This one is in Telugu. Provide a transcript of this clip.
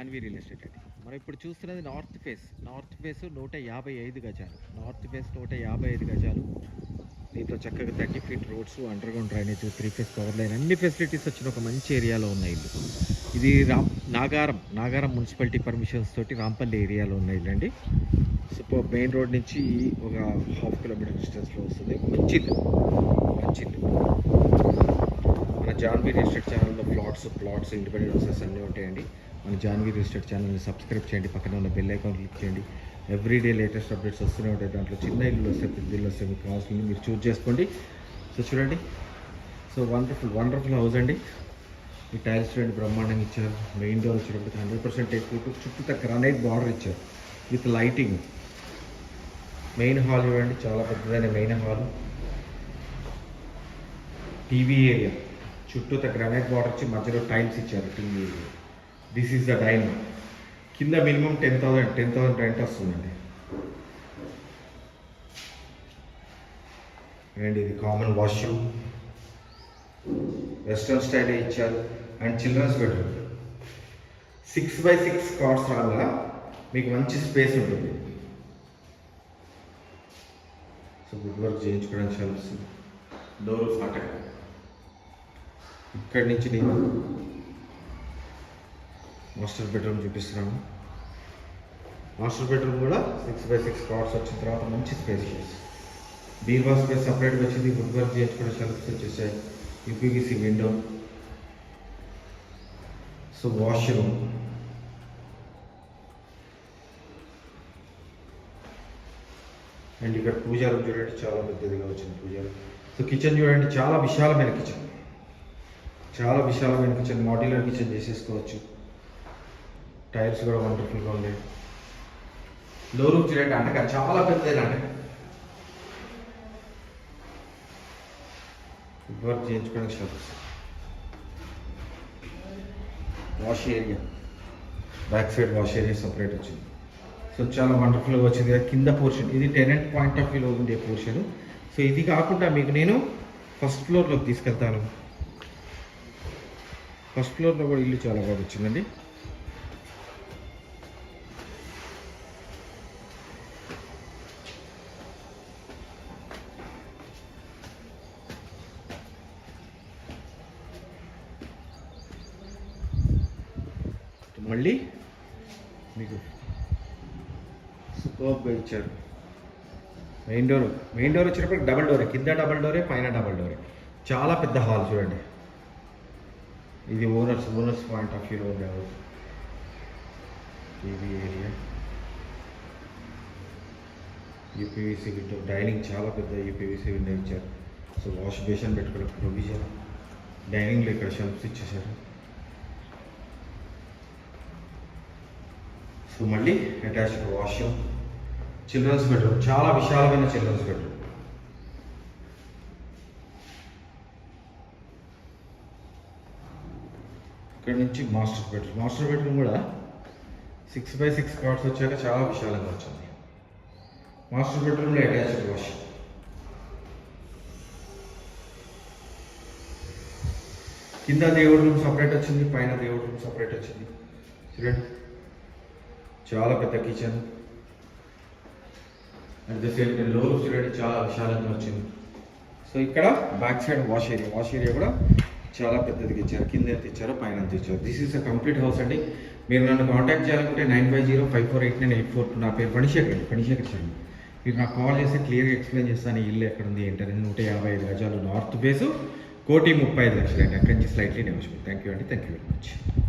అన్వీ రియల్ ఎస్టేట్ అండి మనం ఇప్పుడు చూస్తున్నది నార్త్ ఫేస్ నార్త్ ఫేస్ నూట యాభై ఐదు గజాలు. నార్త్ ఫేస్ నూట యాభై ఐదు గజాలు. దీంతో చక్కగా thirty feet roads underground drainage three phase power line అన్ని ఫెసిలిటీస్ వచ్చిన ఒక మంచి ఏరియాలో ఉన్న ఇల్లు. ఇది రామ్ నాగారం నాగారం మున్సిపాలిటీ పర్మిషన్స్ తోటి రాంపల్లి ఏరియాలో ఉన్న ఇల్లు అండి. సో మెయిన్ రోడ్ నుంచి ఒక హాఫ్ కిలోమీటర్ డిస్టెన్స్లో వస్తుంది. మంచి ఇల్లు. మంచి ఇల్లు. మన జాన్వీ ఎస్టేట్ ఛానల్లో ప్లాట్స్ ప్లాట్స్ ఇండిపెండెంట్ హౌసెస్ అన్నీ ఉంటాయండి. మన జాన్వీ ఎస్టేట్ ఛానల్ని సబ్స్క్రైబ్ చేయండి. పక్కన ఉన్న బెల్ ఐకాన్ క్లిక్ చేయండి. ఎవ్రీడే లేటెస్ట్ అప్డేట్స్ వస్తూనే ఉంటాయి. దాంట్లో చిన్న ఇల్లు వస్తే పెద్ద ఇల్లు వస్తే మీకు కావాల్సింది మీరు చూస్ చేసుకోండి. సో చూడండి. సో వండర్ఫుల్ వండర్ఫుల్ హౌస్ అండి. ఈ టైల్స్ చూడండి బ్రహ్మాండంగా ఇచ్చారు. మెయిన్ డోర్ వచ్చేటప్పుడు హండ్రెడ్ పర్సెంట్ ఎక్కువ చుట్టూ గ్రానైట్ బార్డర్ ఇచ్చారు. విత్ లైటింగ్ మెయిన్ హాల్ చూడండి చాలా పెద్దదైన మెయిన్ హాల్ టీవీ ఏరియా చుట్టూ గ్రానైట్ బార్డర్ వచ్చి మధ్యలో టైల్స్ ఇచ్చారు TV this is the dining కింద minimum ten thousand ten thousand rent వస్తుందండి. అండ్ ఇది కామన్ వాష్రూమ్ వెస్ట్రన్ స్టైల్ ఇచ్చారు. And children's bedroom six by six cupboards వల్ల మీకు మంచి స్పేస్ ఉంటుంది. సో గుడ్ వర్క్ చేయించుకోవడానికి చాలా డోర్ ఫాటక్ ఇక్కడి నుంచి నేను మాస్టర్ బెడ్రూమ్ చూపిస్తున్నాను. మాస్టర్ బెడ్రూమ్ కూడా సిక్స్ బై సిక్స్ కార్డ్స్ వచ్చిన తర్వాత మంచి స్పేస్ బీర్వా స్పేస్ సపరేట్గా వచ్చింది. వుడ్ వర్క్ చేయించుకునే షెల్ఫ్స్ వచ్చేసాయి. UPVC window so washroom and ఇక్కడ పూజారం చూడండి చాలా పెద్దదిగా వచ్చింది పూజారం. సో కిచెన్ చూడండి చాలా విశాలమైన కిచెన్ చాలా విశాలమైన కిచెన్ మాడ్యులర్ కిచెన్ చేసేసుకోవచ్చు. టైల్స్ కూడా వండర్ఫుల్గా ఉన్నాయి లో రూమ్ చూడండి. అంటక చాలా పెద్దదేనండి వర్క్ చేయించుకోవడానికి shops wash area back side wash area separate వచ్చింది. సో చాలా వండర్ఫుల్గా వచ్చింది. కింద పోర్షన్ ఇది టెనెంట్ పాయింట్ ఆఫ్ వ్యూలో ఉండే పోర్షన్ సో ఇది కాకుండా మీకు నేను ఫస్ట్ ఫ్లోర్లోకి తీసుకెళ్తాను. ఫస్ట్ ఫ్లోర్లో కూడా ఇల్లు చాలా బాగా వచ్చిందండి. మళ్ళీ మీకు సూపర్గా ఇచ్చారు మెయిన్ డోర్ మెయిన్ డోర్ వచ్చినప్పుడు డబల్ డోరే కింద డబల్ డోరే పైన డబల్ డోరే చాలా పెద్ద హాల్ చూడండి. ఇది ఓనర్స్ ఓనర్స్ పాయింట్ ఆఫ్ వ్యూలో ఉండే house TV area UPVC window dining చాలా పెద్ద యూపీవీసీ విండో ఇచ్చారు. సో వాష్ బేషన్ పెట్టుకునే ప్రొవిజన్ డైనింగ్లో ఇక్కడ షెల్ఫ్స్ ఇచ్చేసారు సో మళ్ళీ అటాచ్డ్ వాష్రూమ్ చిల్డ్రన్స్ బెడ్రూమ్ చాలా విశాలమైన చిల్డ్రన్స్ బెడ్రూమ్ ఇక్కడ నుంచి మాస్టర్ బెడ్రూమ్ మాస్టర్ బెడ్రూమ్ కూడా సిక్స్ బై సిక్స్ కార్డ్స్ వచ్చాక చాలా విశాలంగా వచ్చింది. మాస్టర్ బెడ్రూమ్లో అటాచ్డ్ వాష్. కింద దేవుడి రూమ్ సపరేట్ వచ్చింది పైన దేవుడి రూమ్ సపరేట్ వచ్చింది. చూడండి. చాలా పెద్ద kitchen at the same time లో చూడండి చాలా విశాలంగా వచ్చింది. సో ఇక్కడ back side wash area wash area కూడా చాలా పెద్దదిగా ఇచ్చారు. కింద ఎంత ఇచ్చారో పైన ఎంత ఇచ్చారు this is a complete house అండి. మీరు నన్ను కాంటాక్ట్ చేయాలనుకుంటే nine five zero five four eight nine eight four నా పేరు ఫణిశేఖర్ అండి. ఫణిశేఖర్ చండి మీరు నాకు కాల్ చేస్తే క్లియర్గా ఎక్స్ప్లెయిన్ చేస్తాను ఇల్లు ఎక్కడ ఉంది ఏంటని. నూట యాభై ఐదు గజాలు నార్త్ బేసు కోటి ముప్పై ఐదు లక్షలు అండి అక్కడి నుంచి స్లైట్లీ నెగోషియబుల్ థ్యాంక్ యూ అండి. Thank you very much